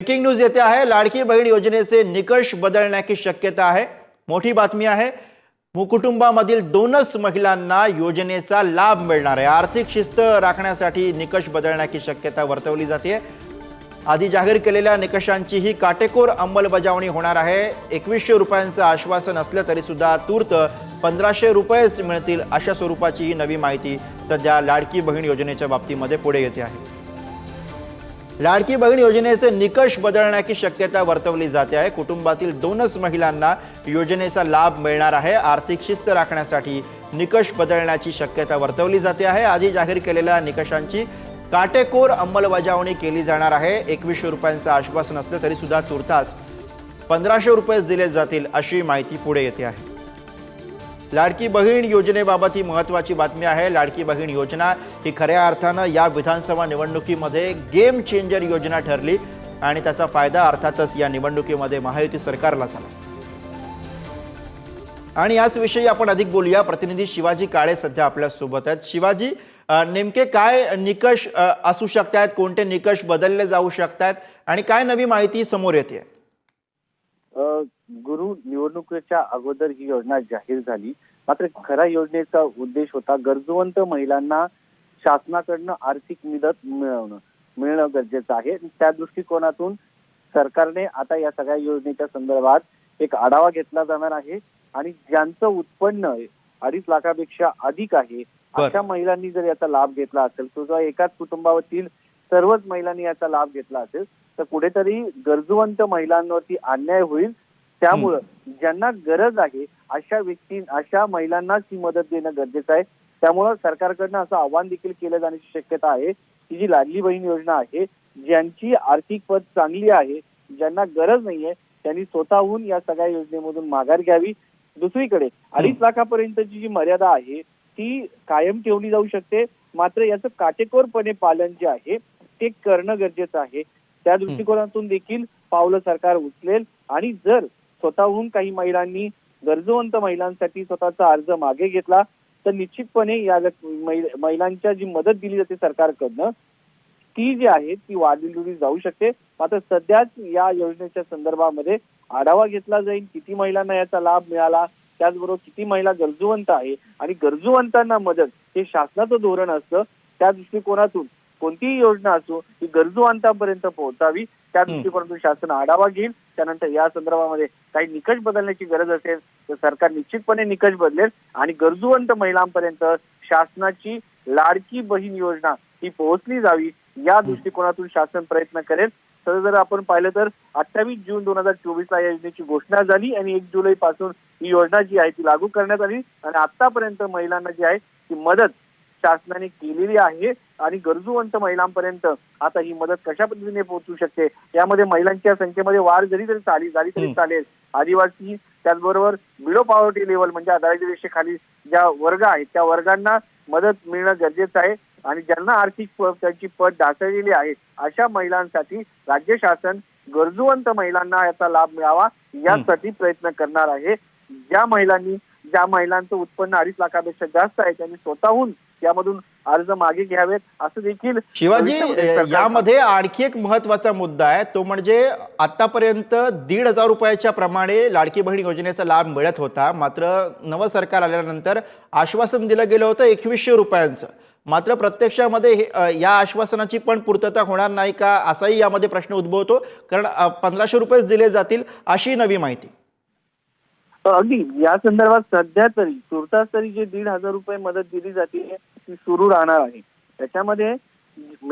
Breaking news येते आहे. लाडकी बहीण योजनेचे निकष बदलण्याची शक्यता आहे. मोठी बातमी आहे. कुटुंबामधील दोनच महिलांना योजनेचा लाभ मिळणार आहे. आर्थिक शिस्त राखण्यासाठी निकष बदलण्याची शक्यता वर्तवली जाते. आधी जाहीर केलेल्या निकषांची ही काटेकोर अंमलबजावणी होणार आहे. एकवीसशे रुपयांचं आश्वासन असलं तरी सुद्धा तूर्त पंधराशे रुपयेच मिळतील अशा स्वरूपाची ही नवी माहिती सध्या लाडकी बहीण योजनेच्या बाबतीमध्ये पुढे येते आहे. लाडकी बहीण योजनेचे निकष बदलण्याची शक्यता वर्तवली जाते आहे. कुटुंबातील दोनच महिलांना योजनेचा लाभ मिळणार आहे. आर्थिक शिस्त राखण्यासाठी निकष बदलण्याची शक्यता वर्तवली जाते आहे. आधी जाहीर केलेल्या निकषांची काटेकोर अंमलबजावणी केली जाणार आहे. एकवीसशे रुपयांचं आश्वासन असलं तरी सुद्धा तुर्तास पंधराशे रुपयेच दिले जातील अशी माहिती पुढे येते आहे. लाडकी बहीण योजनेबाबत ही महत्वाची बातमी आहे. लाडकी बहीण योजना ही खऱ्या अर्थानं या विधानसभा निवडणुकीमध्ये गेम चेंजर योजना ठरली आणि त्याचा फायदा अर्थातच या निवडणुकीमध्ये महायुती सरकारला झाला. आणि याच विषयी आपण अधिक बोलूया. प्रतिनिधी शिवाजी काळे सध्या आपल्यासोबत आहेत. शिवाजी नेमके काय निकष असू असू शकतात कोणते निकष बदलले जाऊ शकतात आणि काय नवी माहिती समोर येते आहे गुरु निवडणुकीच्या अगोदर ही योजना जाहीर झाली. मात्र खऱ्या योजनेचा उद्देश होता गरजूवंत महिलांना शासनाकडनं आर्थिक मदत मिळवणं मिळणं गरजेचं आहे. त्या दृष्टिकोनातून सरकारने आता या सगळ्या योजनेच्या संदर्भात एक आढावा घेतला जाणार आहे. आणि ज्यांचं उत्पन्न अडीच लाखापेक्षा अधिक आहे. अशा महिलांनी जर याचा लाभ घेतला असेल किंवा एकाच कुटुंबावरील सर्वच महिलांनी याचा लाभ घेतला असेल तर कुठेतरी गरजूवंत महिलांवरती अन्याय होईल त्यामुळं ज्यांना गरज आहे अशा व्यक्ती अशा महिलांनाच ही मदत देणं गरजेचं आहे. त्यामुळं सरकारकडनं असं आव्हान देखील केलं जाण्याची शक्यता आहे. की जी लाडली बहीण योजना आहे ज्यांची आर्थिक पद चांगली आहे ज्यांना गरज नाहीये त्यांनी स्वतःहून या सगळ्या योजनेमधून माघार घ्यावी दुसरीकडे. अडीच लाखापर्यंतची जी मर्यादा आहे ती कायम ठेवली जाऊ शकते. मात्र याचं काटेकोरपणे पालन जे आहे ते करणं गरजेचं आहे. त्या दृष्टिकोनातून देखील पावलं सरकार उचलेल आणि जर स्वतःहून काही महिलांनी गरजवंत महिलांसाठी स्वतःचा अर्ज मागे घेतला. तर निश्चितपणे या महिलांच्या जी मदत दिली जाते सरकारकडनं ती जी आहे ती वाढवली जाऊ शकते. मात्र सध्याच या योजनेच्या संदर्भामध्ये आढावा घेतला जाईल किती महिलांना याचा लाभ मिळाला त्याचबरोबर किती महिला गरजूवंत आहे आणि गरजूवंतांना मदत हे शासनाचं धोरण असतं. त्या दृष्टिकोनातून कोणतीही योजना असो ही गरजूवंतांपर्यंत पोहोचावी त्या दृष्टिकोनातून शासन आढावा घेईल. त्यानंतर या संदर्भामध्ये काही निकष बदलण्याची गरज असेल तर सरकार निश्चितपणे निकष बदलेल आणि गरजूवंत महिलांपर्यंत शासनाची लाडकी बहीण योजना ही पोहोचली जावी या दृष्टिकोनातून शासन प्रयत्न करेल. तर जर आपण पाहिलं तर अठ्ठावीस जून दोन हजार चोवीस ला या योजनेची घोषणा झाली आणि एक जुलै पासून ही योजना जी आहे ती लागू करण्यात आली. आणि आतापर्यंत महिलांना जी आहे ती मदत शासनाने केलेली आहे आणि गरजूवंत महिलांपर्यंत आता ही मदत कशा पद्धतीने पोहोचू शकते? यामध्ये महिलांच्या संख्येमध्ये वाढ जरी जरी झाली झाली तरी. चालेल. आदिवासी त्याचबरोबर बिलो पॉवर्टी लेवल म्हणजे दारिद्र्य रेषेखाली ज्या वर्ग आहेत त्या वर्गांना मदत मिळणं गरजेचं आहे आणि ज्यांना आर्थिक त्यांची पद ढासळलेली आहे अशा महिलांसाठी राज्य शासन गरजूवंत महिलांना याचा लाभ मिळावा यासाठी प्रयत्न करणार आहे. ज्या महिलांनी ज्या महिलांचं उत्पन्न अडीच लाखापेक्षा जास्त आहे त्यांनी स्वतःहून यामधून अर्ज मागे घ्यावेत असं देखील शिवाजी यामध्ये आणखी एक महत्त्वाचा मुद्दा आहे. तो म्हणजे आतापर्यंत दीड हजार रुपयाच्या प्रमाणे लाडकी बहीण योजनेचा लाभ मिळत होता. मात्र नवं सरकार आल्यानंतर आश्वासन दिलं गेलं होतं एकवीसशे रुपयांचं. मात्र प्रत्यक्षामध्ये या आश्वासनाची पण पूर्तता होणार नाही का असाही यामध्ये प्रश्न उद्भवतो. कारण पंधराशे रुपयेच दिले जातील अशी नवी माहिती. अगदी. या संदर्भात सध्या तरी तुर्तास तरी जे दीड हजार रुपये मदत दिली जाते ती सुरू राहणार आहे. त्याच्यामध्ये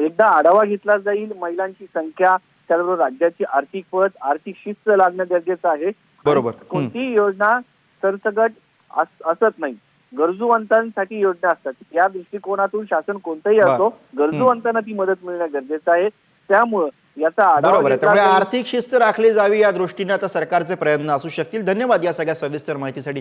एकदा आढावा घेतला जाईल महिलांची संख्या त्याचबरोबर राज्याची आर्थिक पत आर्थिक शिस्त लागणं गरजेचं आहे. बरोबर. कोणतीही योजना सरसकट अस- असत नाही. गरजूवंतांसाठी योजना असतात. या दृष्टिकोनातून शासन कोणतंही. असो गरजूवंतांना ती मदत मिळणं गरजेचं आहे. त्यामुळं याचा आढावा बरोबर आहे. त्यामुळे. आर्थिक शिस्त राखली जावी या दृष्टीने आता सरकारचे प्रयत्न असू शकतील. धन्यवाद या सगळ्या सविस्तर माहितीसाठी.